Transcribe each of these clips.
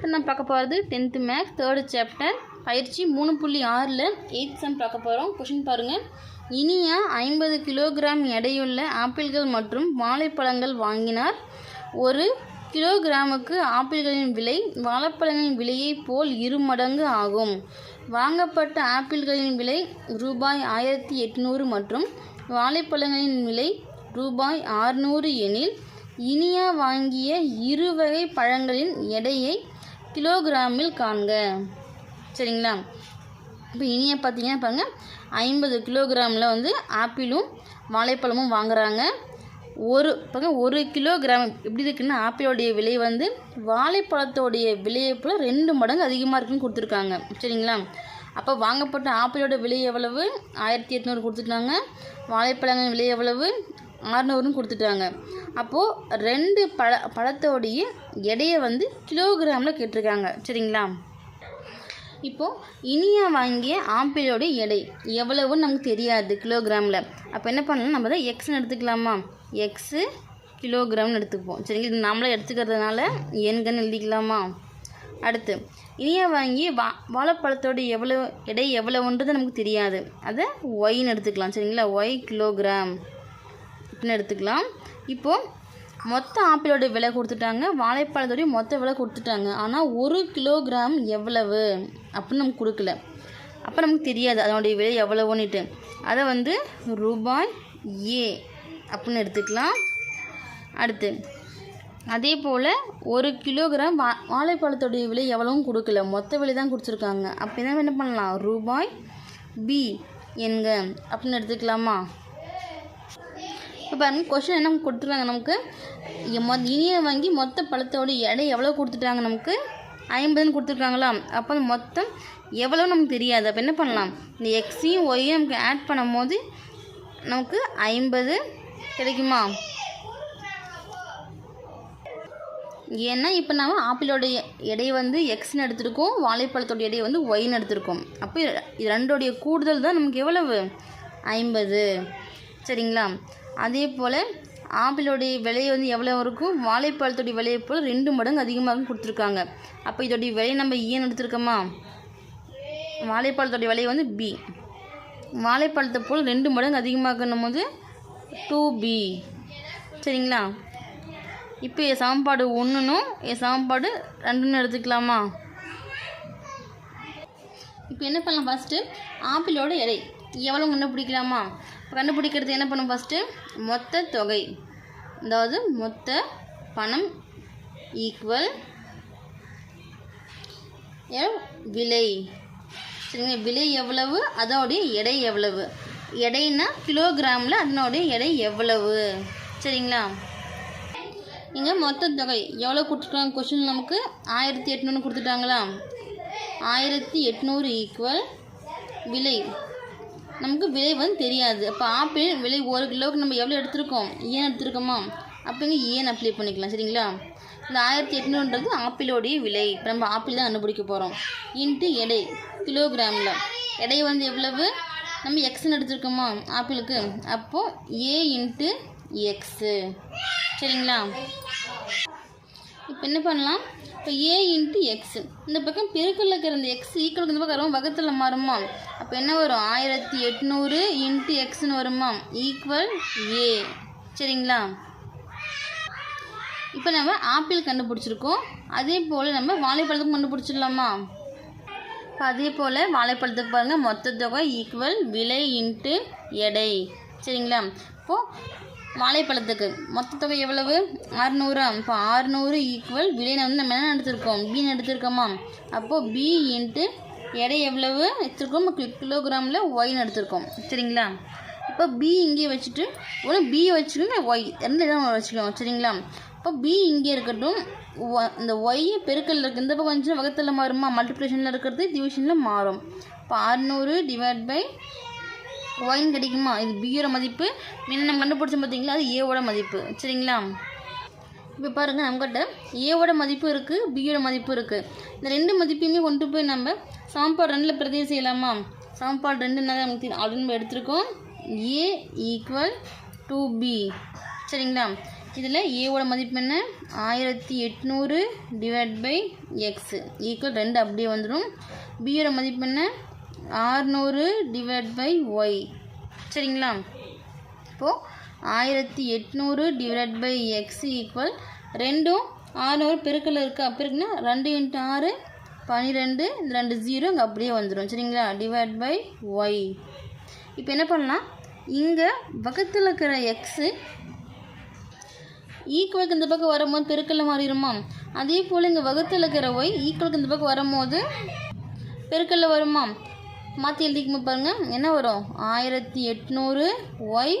இப்போ நம்ம பார்க்க போகிறது டென்த்து மேக்ஸ் தேர்டு சாப்டர் பயிற்சி மூணு புள்ளி ஆறில் எயித் சம் பார்க்க போகிறோம் கொஷின் பாருங்கள் இனியா ஐம்பது கிலோகிராம் எடையுள்ள ஆப்பிள்கள் மற்றும் வாழைப்பழங்கள் வாங்கினார். ஒரு கிலோகிராமுக்கு ஆப்பிள்களின் விலை வாழைப்பழங்களின் விலையைப் போல் இரு மடங்கு ஆகும். வாங்கப்பட்ட ஆப்பிள்களின் விலை ரூபாய் ஆயிரத்தி எட்நூறு மற்றும் வாழைப்பழங்களின் விலை ரூபாய் ஆறுநூறு எனில் இனியா வாங்கிய இரு வகை பழங்களின் எடையை கிலோகிராமில் காண்க. சரிங்களா? இப்போ இனிய பார்த்தீங்கன்னா பாருங்கள் ஐம்பது கிலோகிராமில் வந்து ஆப்பிளும் வாழைப்பழமும் வாங்குறாங்க. ஒரு பாருங்க ஒரு கிலோகிராம் எப்படி இருக்குன்னா ஆப்பிளோடைய விலை வந்து வாழைப்பழத்தோடைய விலையை போல் ரெண்டு மடங்கு அதிகமாக இருக்குன்னு கொடுத்துருக்காங்க. சரிங்களா? அப்போ வாங்கப்பட்ட ஆப்பிளோட விலை எவ்வளவு? ஆயிரத்தி எட்நூறு கொடுத்துட்டாங்க வாழைப்பழங்களின் விலை எவ்வளவு? அறநூறுன்னு கொடுத்துட்டாங்க. அப்போது ரெண்டு பழ பழத்தோடைய எடையை வந்து கிலோகிராமில் கேட்டிருக்காங்க. சரிங்களா? இப்போது இனியா வாங்கிய ஆப்பிளோட எடை எவ்வளவுன்னு நமக்கு தெரியாது கிலோகிராமில். அப்போ என்ன பண்ணலாம்? நம்ம தான் எக்ஸ்னு எடுத்துக்கலாமா? எக்ஸு கிலோகிராம்னு எடுத்துப்போம் சரிங்களா? இது நம்மளே எடுத்துக்கிறதுனால எண்கன்னு எழுதிக்கலாமா? அடுத்து இனியா வாங்கி வா வாழைப்பழத்தோட எவ்வளோ எடை எவ்வளவுன்றது நமக்கு தெரியாது. அதை ஒய்ன்னு எடுத்துக்கலாம். சரிங்களா? Y kilogram. அப்படின்னு எடுத்துக்கலாம். இப்போது மொத்த ஆப்பிளோட விலை கொடுத்துட்டாங்க. வாழைப்பழத்தோடைய மொத்த விலை கொடுத்துட்டாங்க. ஆனால் ஒரு கிலோகிராம் எவ்வளவு அப்படின்னு நமக்கு கொடுக்கல. அப்போ நமக்கு தெரியாது அதனுடைய விலை எவ்வளவுன்னுட்டு. அதை வந்து ரூபாய் ஏ அப்படின்னு எடுத்துக்கலாம். அடுத்து அதே போல் ஒரு கிலோகிராம் வா வாழைப்பழத்தோடைய விலை எவ்வளவும் கொடுக்கல. மொத்த விலை தான் கொடுத்துருக்காங்க. அப்போ என்ன என்ன பண்ணலாம்? ரூபாய் பி என்க அப்படின்னு எடுத்துக்கலாமா? இப்போ பாருங்க கொஷின் என்ன கொடுத்துருக்காங்க நமக்கு? இ- மொ இனிய வாங்கி மொத்த பழத்தோட எடை எவ்வளோ கொடுத்துட்டாங்க நமக்கு? ஐம்பதுன்னு கொடுத்துருக்காங்களா அப்போ மொத்தம் எவ்வளோ நமக்கு தெரியாது. அப்போ என்ன பண்ணலாம்? இந்த எக்ஸையும் ஒய்யும் நமக்கு ஆட் பண்ணும்போது நமக்கு ஐம்பது கிடைக்குமா? ஏன்னா இப்போ நாம் ஆப்பிளோட எ- எடையை வந்து எக்ஸ்னு எடுத்திருக்கோம். வாழைப்பழத்தோட எடையை வந்து ஒய்னு எடுத்திருக்கோம். அப்போ இது ரெண்டோடைய கூடுதல் தான் நமக்கு எவ்வளவு? ஐம்பது. சரிங்களா? அதே போல் ஆப்பிளோடைய விலை வந்து எவ்வளோ இருக்கும்? வாழைப்பழத்துடைய விலையை போல் ரெண்டு மடங்கு அதிகமாக கொடுத்துருக்காங்க. அப்போ இதோடைய விலை நம்ம ஏன் எடுத்திருக்கோமா? வாழைப்பழத்தோடைய விலை வந்து பி வாழைப்பழத்தை போல் ரெண்டு மடங்கு அதிகமாக்கணும் போது டூ பி சரிங்களா? இப்போ என் சமன்பாடு ஒன்றுனும் என் சமன்பாடு ரெண்டுன்னு எடுத்துக்கலாமா? இப்போ என்ன பண்ணலாம் ஃபஸ்ட்டு ஆப்பிளோட எடை. எவ்வளோ கண்டுபிடிக்கலாமா? பிடிக்கலாமா கண்டுபிடிக்கிறது என்ன பண்ணும் ஃபஸ்ட்டு மொத்த தொகை. அதாவது மொத்த பணம் ஈக்குவல் விலை. சரிங்க விலை எவ்வளவு? அதோடைய எடை எவ்வளவு? எடைன்னா கிலோகிராமில் அதனுடைய எடை எவ்வளவு? சரிங்களா? இங்கே மொத்த தொகை. எவ்வளோ கொடுத்துருக்காங்க? கொஸ்டின் நமக்கு ஆயிரத்தி எட்நூறு கொடுத்துட்டாங்களா? ஆயிரத்தி எட்நூறு ஈக்குவல் விலை. நமக்கு விலை வந்து தெரியாது. அப்போ ஆப்பிள் விலை ஒரு கிலோவுக்கு நம்ம எவ்வளோ எடுத்திருக்கோம்? ஏன் எடுத்திருக்கோமா? அப்படின்னு ஏன் அப்ளை பண்ணிக்கலாம் சரிங்களா? இந்த ஆயிரத்தி எட்நூறுன்றது ஆப்பிளோடைய விலை. இப்போ நம்ம ஆப்பிள் தான் கண்டுபிடிக்க போகிறோம் இன்ட்டு எடை கிலோகிராமில். எடை வந்து எவ்வளவு? நம்ம எக்ஸ்ன்னு எடுத்திருக்கோமா? ஆப்பிளுக்கு அப்போது ஏ இன்ட்டு எக்ஸு சரிங்களா? இப்போ என்ன பண்ணலாம்? இப்போ ஏ இன்ட்டு எக்ஸ் இந்த பக்கம் பெருக்கல்ல இருக்கிற இந்த எக்ஸ் ஈக்குவலுக்கு இந்த பக்கம் ரொம்ப வகத்தில் மாறுமா? அப்போ என்ன வரும்? ஆயிரத்தி எட்நூறு இன்ட்டு எக்ஸ்னு வருமா? ஈக்குவல் ஏ சரிங்களா? இப்போ நம்ம ஆப்பிள் கண்டுபிடிச்சிருக்கோம். அதே போல் நம்ம வாழைப்பழத்துக்கும் கண்டுபிடிச்சிடலாமா? இப்போ அதே போல் வாழைப்பழத்துக்கு பாருங்கள் மொத்த தொகை ஈக்குவல் விலை இன்ட்டு எடை. சரிங்களா? இப்போது வாழைப்பழத்துக்கு. மொத்த தொகை எவ்வளவு? அறுநூறா. இப்போ அறுநூறு ஈக்குவல் விலையை வந்து நம்ம என்ன எடுத்திருக்கோம்? பின்னு எடுத்திருக்கோமா? அப்போது பி இன்ட்டு எடை எவ்வளவு? எடுத்திருக்கோம். கிலோகிராமில் ஒய்னு எடுத்திருக்கோம். சரிங்களா? இப்போ பி இங்கே வச்சுட்டு ஒன்று பி வச்சுக்கணும் ஒய் ரெண்டு இடம் வச்சுக்கலாம் சரிங்களா? இப்போ பி இங்கே இருக்கட்டும். ஒ- இந்த ஒய் பெருக்கல்ல இருக்குது இந்த பக்கம் வகத்தில் மாறுமா? மல்டிப்ளிகேஷனில் இருக்கிறது டிவிஷனில் மாறும். இப்போ அறுநூறு டிவைட் பை ஒயின் கிடைக்குமா? இது பியோட மதிப்பு. முன்ன நம்ம கண்டுபிடிச்சோம் பார்த்தீங்களா? அது ஏவோட மதிப்பு. சரிங்களா? இப்போ பாருங்கள் நம்மக்கிட்ட ஏவோட மதிப்பு இருக்குது பியோட மதிப்பு இருக்குது இந்த ரெண்டு மதிப்பையுமே கொண்டு போய் நம்ம சாம்பாடு ரெண்டில் பிரதியை செய்யலாமா? சாம்பாடு ரெண்டு நமக்கு தெரியும். அப்படின்னு நம்ம எடுத்திருக்கோம். ஏ ஈக்குவல் டூ பி சரிங்களா? இதில் ஏவோட மதிப்பு என்ன? ஆயிரத்தி எட்நூறு டிவைட் பை எக்ஸு ஈக்குவல் ரெண்டு அப்படியே வந்துடும். பியோட மதிப்பு என்ன? ஆறுநூறு டிவைட் பை ஒய் சரிங்களா? இப்போது ஆயிரத்தி எட்நூறு டிவைட் பை எக்ஸ் ஈக்குவல் ரெண்டும் ஆறுநூறு பெருக்கல் இருக்கா? பெருக்குன்னா ரெண்டு இன்ட்டு ஆறு பன்னிரெண்டு இந்த ரெண்டு ஜீரோ இங்கே அப்படியே வந்துடும் சரிங்களா? டிவைட் பை ஒய் இப்போ என்ன பண்ணலாம்? இங்கே பக்கத்தில் இருக்கிற எக்ஸு ஈக்குவலுக்கு இந்த பக்கம் வரும்போது பெருக்கல்ல மாறிடுமா? அதே போல் இங்கே வகுத்தில் இருக்கிற ஒய் ஈக்குவலுக்கு இந்த பக்கம் வரும்போது பெருக்கல்ல வருமா? மாற்றி எழுதிக்கும்போது பாருங்கள் என்ன வரும்? ஆயிரத்தி எட்நூறு ஒய்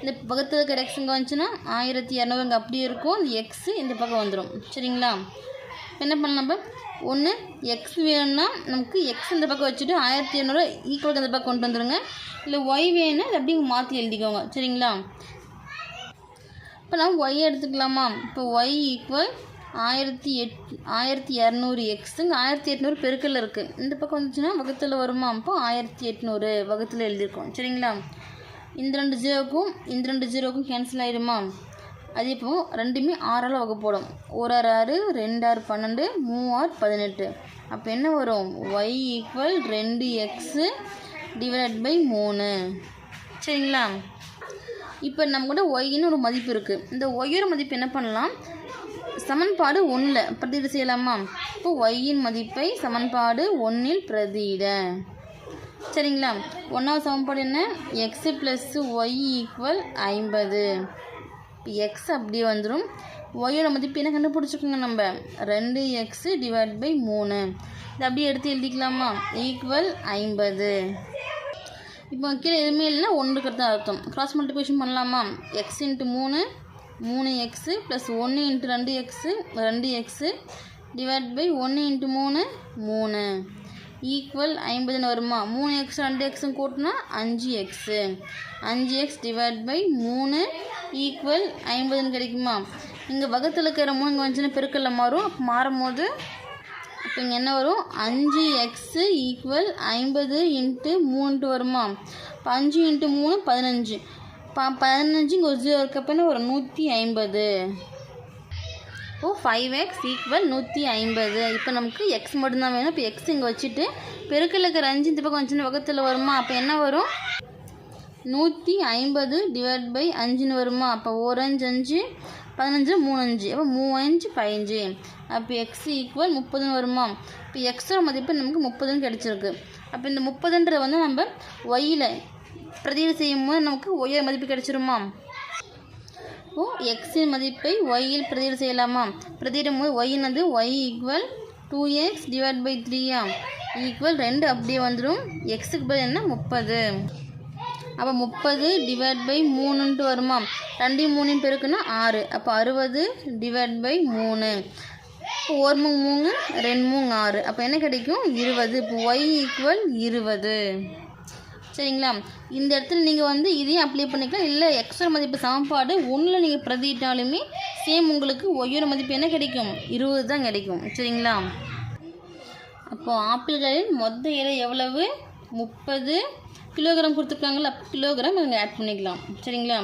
இந்த பக்கத்தில் இருக்கிற எக்ஸ் இங்கே வந்துச்சுன்னா ஆயிரத்தி இரநூறு இங்கே அப்படியே இருக்கும். இந்த எக்ஸு இந்த பக்கம் வந்துடும் சரிங்களா? என்ன பண்ணலாம் நம்ம? ஒன்று எக்ஸ் வேணும்னா நமக்கு எக்ஸ் இந்த பக்கம் வச்சுட்டு ஆயிரத்தி இரநூறு ஈக்குவலுக்கு இந்த பக்கம் கொண்டு வந்துடுங்க இல்லை ஒய் வேணும்னா இது அப்படியே மாற்றி எழுதிக்கோங்க. சரிங்களா? இப்போ நம்ம ஒய் எடுத்துக்கலாமா? இப்போ ஒய் ஈக்குவல் ஆயிரத்தி எட் ஆயிரத்தி இரநூறு எக்ஸுங்க ஆயிரத்தி எட்நூறு பெருக்கல் இருக்குது இந்த பக்கம் வந்துச்சுன்னா வகுத்தில் வருமா? அப்போ ஆயிரத்தி எட்நூறு வகுத்தில் எழுதியிருக்கோம். சரிங்களா? இந்த ரெண்டு ஜீரோக்கும் இந்த ரெண்டு ஜீரோக்கும் கேன்சல் ஆகிடுமா அதே இப்போ ரெண்டுமே ஆறால் வகுப்போடும். ஒரு ஆறு ஆறு ரெண்டு ஆறு பன்னெண்டு மூவாறு பதினெட்டு. அப்போ என்ன வரும்? ஒய் ஈக்குவல் ரெண்டு எக்ஸு டிவைட் பை மூணு. சரிங்களா? இப்போ நம்ம கூட ஒய்ன்னு ஒரு மதிப்பு இருக்குது இந்த ஒய்யோட மதிப்பு என்ன பண்ணலாம்? சமன்பாடு ஒன்றில் பிரதியிட செய்யலாமா? இப்போ ஒய்யின் மதிப்பை சமன்பாடு ஒன்றில் பிரதியிட. சரிங்களா? ஒன்றாவது சமன்பாடு என்ன? எக்ஸு ப்ளஸ்ஸு ஒய் ஈக்குவல் ஐம்பது. இப்போ எக்ஸ் அப்படியே வந்துடும் ஒய்யோட மதிப்பு என்ன கண்டுபிடிச்சிக்கோங்க நம்ம? ரெண்டு எக்ஸு டிவைட் பை மூணு. இதை அப்படியே எடுத்து எழுதிக்கலாமா? ஈக்குவல் ஐம்பது. இப்போ கீழே எதுவுமே இல்லைன்னா ஒன்றுக்கு தான் அர்த்தம். கிராஸ் மல்டிபிகேஷன் பண்ணலாமா? எக்ஸ் இன்ட்டு மூணு மூணு எக்ஸு ப்ளஸ் ஒன்று இன்ட்டு ரெண்டு எக்ஸு ரெண்டு எக்ஸு டிவைட் பை ஒன்று இன்ட்டு மூணு மூணு. ஈக்குவல் ஐம்பதுன்னு வருமா? மூணு எக்ஸ் ரெண்டு எக்ஸும் கூட்டினா அஞ்சு எக்ஸு அஞ்சு எக்ஸ் டிவைட் பை மூணு ஈக்குவல் ஐம்பதுன்னு கிடைக்குமா? இங்கே வகத்தில் இருக்கிற மூணு இங்கே வந்துச்சுன்னா பெருக்கல்ல மாறும். அப்போ மாறும் போது இப்போ இங்கே என்ன வரும்? அஞ்சு எக்ஸு ஈக்குவல் ஐம்பது இன்ட்டு மூணுன்ட்டு வருமா? இப்போ அஞ்சு இன்ட்டு மூணு பதினஞ்சு. ப பதினஞ்சு இங்கே ஒரு ஜீரோ இருக்கப்போனா ஒரு நூற்றி ஐம்பது. ஓ ஃபைவ் எக்ஸ் ஈக்குவல் நூற்றி ஐம்பது. இப்போ நமக்கு எக்ஸ் மட்டும்தான் வேணும். இப்போ எக்ஸ் இங்கே வச்சுட்டு பெருக்கில் இருக்கிற அஞ்சு இந்த பக்கம் வந்துச்சுன்னு பக்கத்தில் வருமா? அப்போ என்ன வரும்? நூற்றி ஐம்பது டிவைட் பை அஞ்சுன்னு வருமா? அப்போ ஒரு அஞ்சு அஞ்சு பதினஞ்சு மூணு அஞ்சு. அப்போ மூவஞ்சு பதினஞ்சு. அப்போ எக்ஸ் ஈக்குவல் முப்பதுன்னு வருமா? இப்போ எக்ஸோட மதிப்பு நமக்கு முப்பதுன்னு கிடச்சிருக்கு. அப்போ இந்த முப்பதுன்றதை வந்து நம்ம ஒய்யில் பிரதியீடு செய்யும் போது நமக்கு ஒய்யோட மதிப்பு கிடச்சிருமா? ஓ எக்ஸின் மதிப்பை ஒய்யில் பிரதியீடு செய்யலாமா? பிரதியிடும் போது ஒய்னது Y equal two X divide by த்ரீயா equal ரெண்டு அப்படியே வந்துடும் எக்ஸுக்கு பதில் என்ன? முப்பது. அப்போ முப்பது டிவைட் பை மூணுன்ட்டு வருமா? ரெண்டையும் மூணையும் பெருக்குன்னா ஆறு. அப்போ அறுபது டிவைட் பை மூணு. ஒரு மூணு மூணு ரெண்டு மூணு ஆறு. அப்போ என்ன கிடைக்கும்? இருபது. இப்போ ஒய் ஈக்குவல் இருபது. சரிங்களா? இந்த இடத்துல நீங்கள் வந்து இதையும் அப்ளை பண்ணிக்கலாம். இல்லை எக்ஸ்ட்ரா மதிப்பு சமன்பாடு ஒன்றில் நீங்கள் பிரதிட்டாலுமே சேம் உங்களுக்கு ஒய்யோட மதிப்பு என்ன கிடைக்கும்? இருபது தான் கிடைக்கும். சரிங்களா? அப்போது ஆப்பிள்களின் மொத்த எடை எவ்வளவு? முப்பது. கிலோகிராம் கொடுத்துருக்காங்களா அப்போ கிலோகிராம் நீங்கள் ஆட் பண்ணிக்கலாம். சரிங்களா?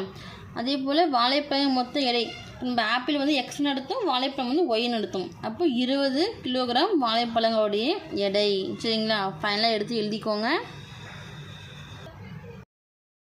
அதே போல் வாழைப்பழம் மொத்த எடை. நம்ம ஆப்பிள் வந்து எக்ஸ் நடத்தும் வாழைப்பழம் வந்து ஒய் நடத்தும். அப்போ இருபது கிலோகிராம் வாழைப்பழங்களுடைய எடை. சரிங்களா? ஃபைனலாக எடுத்து எழுதிக்கோங்க.